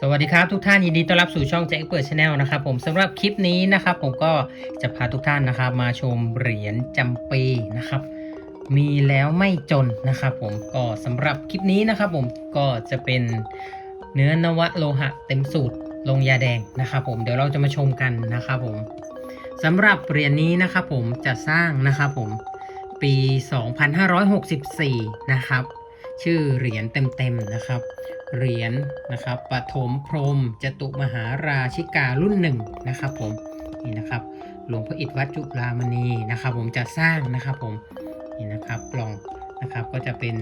สวัสดีครับทุกท่านยินดีต้อนรับสู่ช่องแจ็คเปิดชาแนลนะครับผมสำหรับคลิปนี้นะครับ ผมก็จะพาทุกท่านนะครับ มาชมเหรียญจำปีนะครับ มีแล้วไม่จนนะครับ ผมก็สำหรับคลิปนี้นะครับ ผมก็จะเป็นเนื้อนวะโลหะเต็มสูตรลงยาแดงนะครับ ผมเดี๋ยวเราจะมาชมกันนะครับผมสำหรับเหรียญนี้นะครับ ผมจะสร้างนะครับผมปี 2564 นะครับ ชื่อเหรียญเต็มๆนะครับ เหรียญนะครับปฐมพรมจตุมหาราชิการุ่นหนึ่งนะครับผมนี่นะครับหลวงพระอิฐวัดจุฬามณีนะครับ ผมจะสร้างนะครับผมนี่นะครับกล่องนะครับก็จะเป็น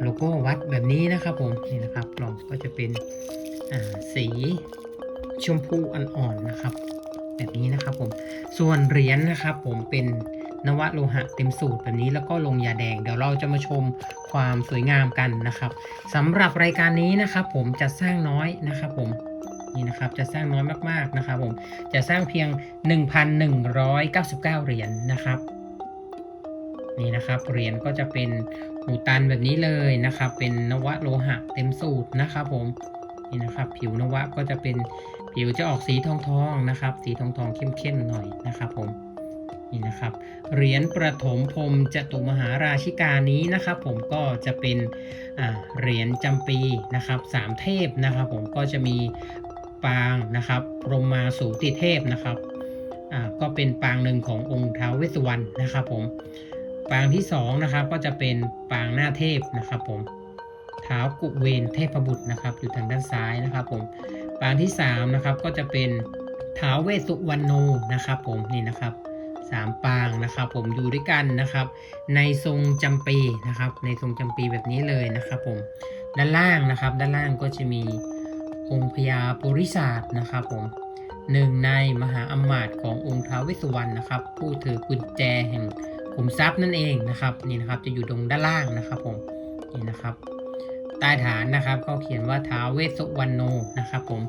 โลโก้วัดแบบนี้นะครับผมนี่นะครับกล่องก็จะเป็นสีชมพูอ่อนๆนะครับ แบบนี้นะครับผมส่วนเหรียญนะครับผมเป็น นวโลหะเต็มสูตรแบบนี้แล้วก็ลงยาแดง เดี๋ยวเราจะมาชมความสวยงามกันนะครับสำหรับรายการนี้นะครับผมจะสร้างน้อยนะครับผมนี่นะครับจะสร้างน้อยมากๆนะครับผมจะสร้างเพียง 1,199 เหรียญนะครับนี่นะครับเหรียญก็จะเป็นหูตันแบบนี้เลยนะครับ เป็นนวโลหะเต็มสูตรนะครับผมนี่นะครับผิวนวะก็จะเป็นผิวจะออกสีทองทองๆนะครับ สีทองทองๆเข้มๆหน่อยนะครับผม นี่นะครับเหรียญประถมพรมจตุมหาราชิกานี้นะครับผมก็จะเป็นเหรียญจำปีนะครับสามเทพนะครับผมก็จะมีปางนะครับพรมมาสูติเทพนะครับก็เป็นปางหนึ่งขององค์ท้าวเวสสุวรรณนะครับผมปางที่2นะครับก็จะเป็นปางหน้าเทพนะครับผมเท้ากุเวนเทพบุตรนะครับอยู่ทางด้านซ้ายนะครับผมปางที่3นะครับก็จะเป็นเท้าเวสสุวรรณโนนะครับผมนี่นะครับ สามปางนะครับ ผมอยู่ด้วยกันนะครับ ในทรงจำปีนะครับ ในทรงจำปีแบบนี้เลยนะครับ ผมด้านล่างนะครับ ด้านล่างก็จะมีองค์พญาปุริศาสนะครับ ผมหนึ่งในมหาอมาตย์ขององค์ท้าวเวสสุวรรณนะครับ ผู้ถือกุญแจแห่งขุมทรัพย์นั่นเองนะครับนี่นะครับจะอยู่ตรงด้านล่างนะครับ ผมนี่นะครับใต้ฐานนะครับก็เขียนว่าท้าวเวสสุวรรณโนนะครับ ผม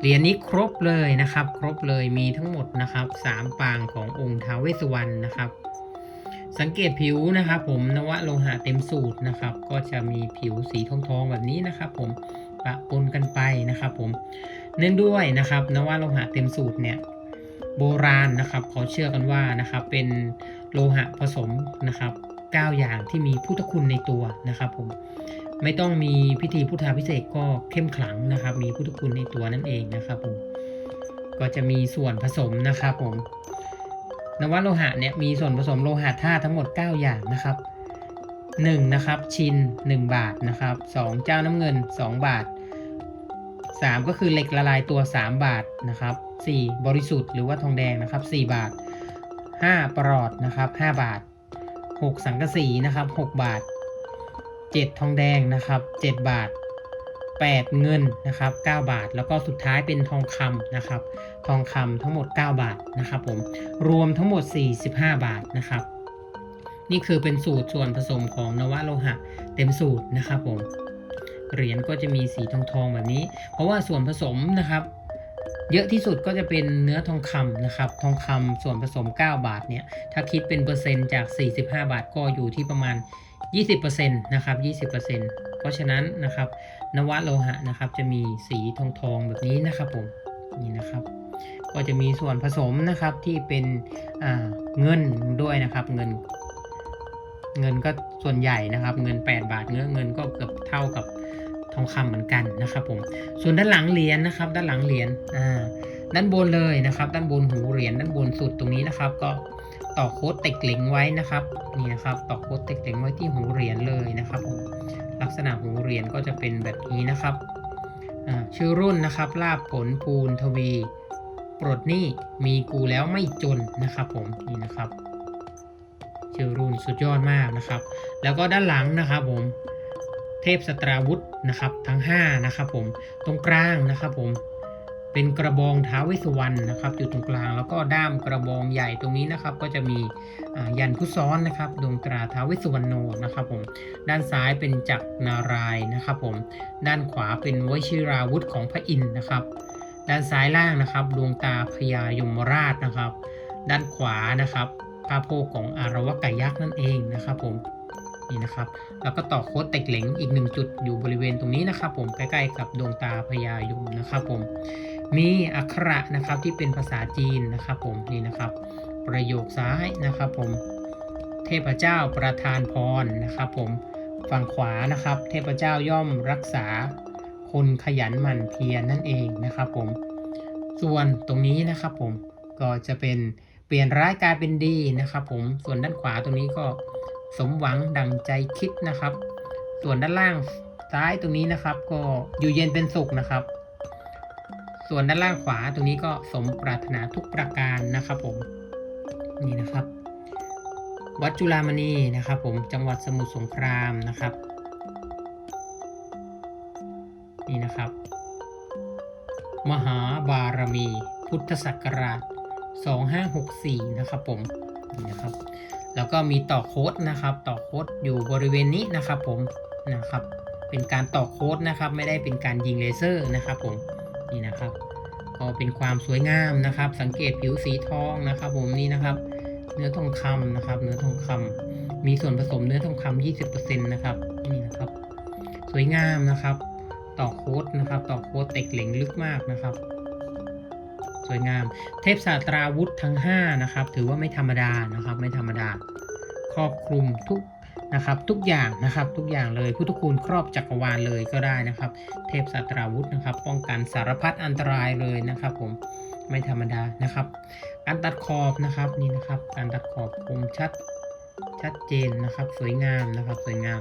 เหรียญนี้ครบเลยนะครับ ครบเลยมีทั้งหมดนะครับสามปางขององค์ท้าวเวสสุวรรณนะครับ สังเกตผิวนะครับผมนวะโลหะเต็มสูตรนะครับ ก็จะมีผิวสีทองๆแบบนี้นะครับผมปะปนกันไปนะครับผมเนื่องด้วยนะครับนวะโลหะเต็มสูตรเนี่ยโบราณนะครับเขาเชื่อกันว่านะครับเป็นโลหะผสมนะครับ9อย่างที่มีพุทธคุณในตัวนะครับผม ไม่ต้องมีพิธีพุทธาพิเศษกก็เข้มขลังนะครับ มีพุทธคุณในตัวนั่นเองนะครับผมก็จะมีส่วนผสมนะครับผมนวัตโลหะเนี่ยมีส่วนผสมโลหะธาตุทั้งหมด 9 อย่างนะครับ 1 นะครับ ชิน 1 บาทนะครับ 2 เจ้าน้ำเงิน 2 บาท 3 ก็คือเหล็กละลายตัว 3 บาทนะครับ 4 บริสุทธิ์หรือว่าทองแดงนะครับ 4 บาท 5 ปลอดนะครับ 5 บาท 6 สังกะสีนะครับ 6 บาท 7 ทองแดงนะครับ 7 บาท 8 เงินนะครับ 9 บาท แล้วก็สุดท้ายเป็นทองคำนะครับ ทองคำทั้งหมด 9 บาทนะครับผมรวมทั้งหมด 45 บาทนะครับ นี่คือเป็นสูตรส่วนผสมของนวโลหะ เต็มสูตรนะครับผมเหรียญก็จะมีสีทองทองๆแบบนี้ เพราะว่าส่วนผสมนะครับเยอะที่สุดก็จะเป็นเนื้อทองคำนะครับ ทองคำส่วนผสม 9 บาทเนี่ย ถ้าคิดเป็นเปอร์เซ็นต์จาก 45 บาทก็อยู่ที่ประมาณ 20%นะครับ20%เพราะฉะนั้นนะครับนวโลหะนะครับจะมีสีทองทองแบบนี้นะครับผมนี่นะครับ ก็จะมีส่วนผสมนะครับที่เป็นเงินด้วยนะครับเงิน เงินก็ส่วนใหญ่นะครับ เงิน 8 บาทเนื้อเงินก็เกือบเท่ากับทองคำเหมือนกันนะครับผมส่วนด้านหลังเหรียญนะครับ ด้านหลังเหรียญอ่าด้านบนเลยนะครับ ด้านบนหูเหรียญด้านบนสุดตรงนี้นะครับ ก็ ต่อโค้ดเต็กเหล็งไว้นะครับนี่นะครับต่อโค้ดเต็กเหล็งไว้ที่หูเหรียญเลยนะครับผมลักษณะหูเหรียญก็จะเป็นแบบนี้นะครับชื่อรุ่นนะครับลาบผลภูนทวี ปลดหนี้มีกูแล้วไม่จนนะครับผมนี่นะครับชื่อรุ่นสุดยอดมากนะครับ แล้วก็ด้านหลังนะครับผมเทพสตราวุธนะครับทั้ง5นะครับผมตรงกลางนะครับผม เป็นกระบองท้าวเวสสุวรรณนะครับอยู่ตรงกลางแล้วก็ด้ามกระบองใหญ่ตรงนี้นะครับ ก็จะมียันพุซ้อนนะครับดวงตราท้าวเวสสุวรรณโนนะครับผมด้านซ้ายเป็นจักรนารายณ์นะครับผมด้านขวาเป็นวชิราวุธของพระอินทร์นะครับ ด้านซ้ายล่างนะครับ ดวงตาพญายมราชนะครับ ด้านขวานะครับพระโพของอารวกายักษ์นั่นเองนะครับผมนี่นะครับแล้วก็ต่อโค้ดเต็กเหลงอีกหนึ่งจุดอยู่บริเวณตรงนี้นะครับ ผมใกล้ๆกับดวงตาพญายมนะครับผม มีอักขระนะครับที่เป็นภาษาจีนนะครับผมนี่นะครับ ประโยคซ้ายนะครับผมเทพเจ้าประทานพรนะครับผมฝั่งขวานะครับ เทพเจ้าย่อมรักษาคนขยันหมั่นเพียรนั่นเองนะครับผมส่วนตรงนี้นะครับผมก็จะเป็นเปลี่ยนร้ายกลายเป็นดีนะครับผมส่วนด้านขวาตรงนี้ก็สมหวังดังใจคิดนะครับ ส่วนด้านล่างซ้ายตรงนี้นะครับ ก็อยู่เย็นเป็นสุขนะครับ ส่วนด้านล่างขวาตรงนี้ก็สมปรารถนาทุกประการนะครับผมนี่นะครับ วัดจุฬามณีนะครับ ผมจังหวัดสมุทรสงครามนะครับ นี่นะครับ มหาบารมี พุทธศักราช 2564 นะครับผมนี่นะครับ แล้วก็มีต่อโค้ดนะครับ ต่อโค้ดอยู่บริเวณนี้นะครับผมนะครับ เป็นการต่อโค้ดนะครับ ไม่ได้เป็นการยิงเลเซอร์นะครับผม นี่นะครับก็เป็นความสวยงามนะครับ สังเกตผิวสีทองนะครับ ผมนี่นะครับ เนื้อทองคำนะครับ เนื้อทองคำมีส่วนผสมเนื้อทองคำ20%นะครับนี่นะครับ สวยงามนะครับ ต่อโค้ดนะครับ ต่อโค้ดเต็กเหล็งลึกมากนะครับ สวยงาม เทพศาสตราวุธทั้ง 5 นะครับ ถือว่าไม่ธรรมดานะครับ ไม่ธรรมดา ครอบคลุมทุก นะครับ ทุกอย่างนะครับทุกอย่างเลยพุทธคุณครอบจักรวาลเลยก็ได้นะครับ เทพศาสตราวุธนะครับ ป้องกันสารพัดอันตรายเลยนะครับผมไม่ธรรมดานะครับ การตัดขอบนะครับนี่นะครับ การตัดขอบคมชัดชัดเจนนะครับ สวยงามนะครับสวยงาม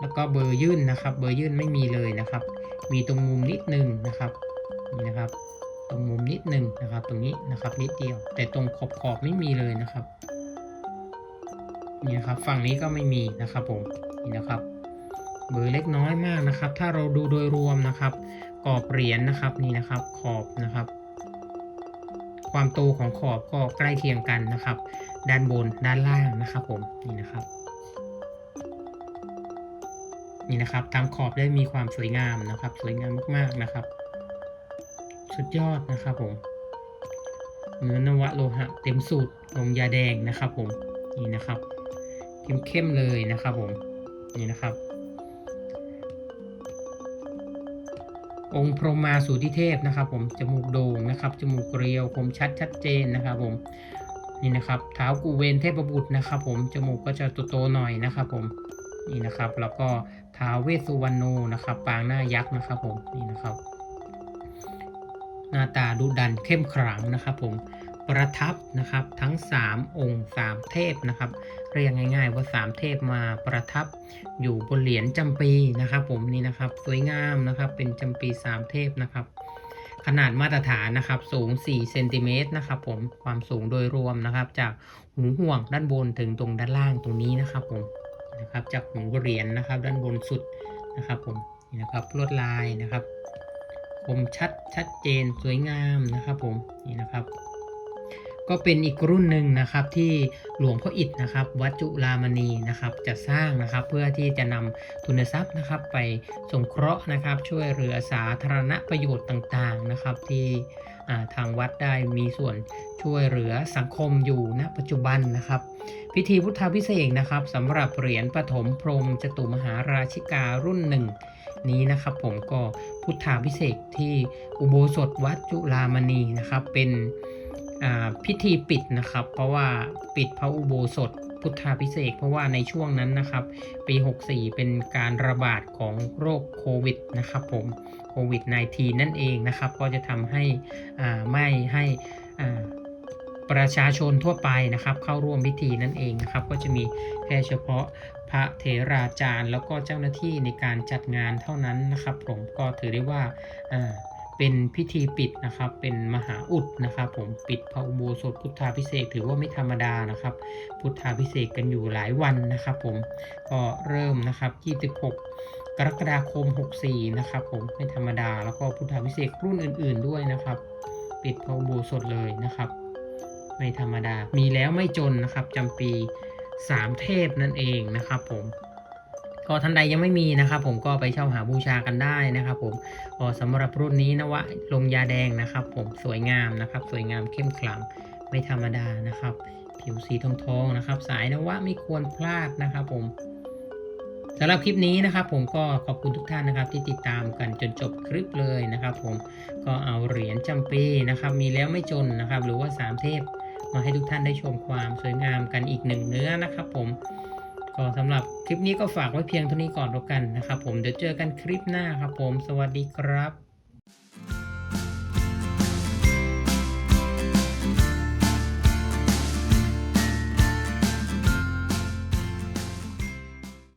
แล้วก็เบอร์ยื่นนะครับ เบอร์ยื่นไม่มีเลยนะครับ มีตรงมุมนิดนึงนะครับนี่นะครับ ตรงมุมนิดนึงนะครับ ตรงนี้นะครับนิดเดียว แต่ตรงขอบขอบไม่มีเลยนะครับ นี่นะครับฝั่งนี้ก็ไม่มีนะครับผมนี่นะครับเบอร์เล็กน้อยมากนะครับ ถ้าเราดูโดยรวมนะครับ กรอบเหรียญนะครับนี่นะครับขอบนะครับ ความโตของขอบก็ใกล้เคียงกันนะครับ ด้านบนด้านล่างนะครับผมนี่นะครับนี่นะครับตามขอบได้มีความสวยงามนะครับ สวยงามมากๆนะครับ สุดยอดนะครับผมเนื้อนวะโลหะเต็มสูตรลงยาแดงนะครับผมนี่นะครับ เข้มๆเลยนะครับผมนี่นะครับ องค์พรหมาสูติเทพนะครับ ผมจมูกโด่งนะครับจมูกเรียวคมชัดชัดเจนนะครับผมนี่นะครับเท้ากูเวนเทพบุตรนะครับ ผมจมูกก็จะโตๆหน่อยนะครับ ผมนี่นะครับ แล้วก็ท้าเวสสุวรรณโนนะครับ ปางหน้ายักษ์นะครับ ผมนี่นะครับ หน้าตาดุดันเข้มขลังนะครับ ผม ประทับนะครับทั้ง 3 องค์ 3 เทพนะครับ เรียกง่าย ๆ ว่า 3 เทพมาประทับอยู่บนเหรียญจำปีนะครับ ผมนี่นะครับสวยงามนะครับเป็นจำปี 3 เทพนะครับ ขนาดมาตรฐานนะครับสูง 4 เซนติเมตรนะครับผมความสูงโดยรวมนะครับ จากหูห่วงด้านบนถึงตรงด้านล่างตรงนี้นะครับผมนะครับจากหูเหรียญนะครับด้านบนสุดนะครับผมนี่นะครับลวดลายนะครับ คมชัดชัดเจนสวยงามนะครับผมนี่นะครับ ก็เป็นอีกรุ่นหนึ่งนะครับที่หลวงพ่ออิฐนะครับวัดจุฬามณีนะครับจะสร้างนะครับเพื่อที่จะนำทุนทรัพย์นะครับไปสงเคราะห์นะครับช่วยเหลือสาธารณประโยชน์ต่างๆนะครับที่ทางวัดได้มีส่วนช่วยเหลือสังคมอยู่ณปัจจุบันนะครับ พิธีพุทธาพิเศษนะครับสำหรับเหรียญปฐมพรมจตุมหาราชิการุ่นหนึ่งนี้นะครับผมก็พุทธาพิเศษที่อุโบสถวัดจุฬามณีนะครับเป็น พิธีปิดนะครับ เพราะว่าปิดพระอุโบสถพุทธาพิเศษเพราะว่าในช่วงนั้นนะครับ ปี 64 เป็นการระบาดของโรคโควิดนะครับผมโควิด -19 นั่นเองนะครับ ก็จะทำให้อ่าไม่ให้อ่าประชาชนทั่วไปนะครับ เข้าร่วมพิธีนั่นเองนะครับ ก็จะมีแค่เฉพาะพระเถราจารย์ แล้วก็เจ้าหน้าที่ในการจัดงานเท่านั้นนะครับ ผมก็ถือได้ว่าอ่า เป็นพิธีปิดนะครับ เป็นมหาอุดนะครับ ผมปิดพระอุโบสถพุทธาพิเศษถือว่าไม่ธรรมดานะครับ พุทธาพิเศษกันอยู่หลายวันนะครับ ผมก็เริ่มนะครับ 26 กรกฎาคม 64 นะครับ ผมไม่ธรรมดาแล้วก็พุทธาพิเศษรุ่นอื่น ๆด้วยนะครับ ปิดพระอุโบสถเลยนะครับ ไม่ธรรมดามีแล้วไม่จนนะครับจำปี3เทพนั่นเองนะครับ ผม ก็ท่านใดยังไม่มีนะครับ ผมก็ไปเช่าหาบูชากันได้นะครับ ผมก็สำหรับรุ่นนี้นะวะลงยาแดงนะครับ ผมสวยงามนะครับ สวยงามเข้มขลังไม่ธรรมดานะครับ ผิวสีทองทองนะครับ สายนวะไม่ควรพลาดนะครับ ผมสำหรับคลิปนี้นะครับผมก็ขอบคุณทุกท่านนะครับ ที่ติดตามกันจนจบคลิปเลยนะครับ ผมก็เอาเหรียญจำปีนะครับ มีแล้วไม่จนนะครับ หรือว่าสามเทพ มาให้ทุกท่านได้ชมความสวยงามกันอีกหนึ่งเนื้อนะครับ ผม ก็สำหรับคลิปนี้ก็ฝากไว้เพียงเท่านี้ก่อนแล้วกันนะครับผมเดี๋ยวเจอกันคลิปหน้าครับผม สวัสดีครับ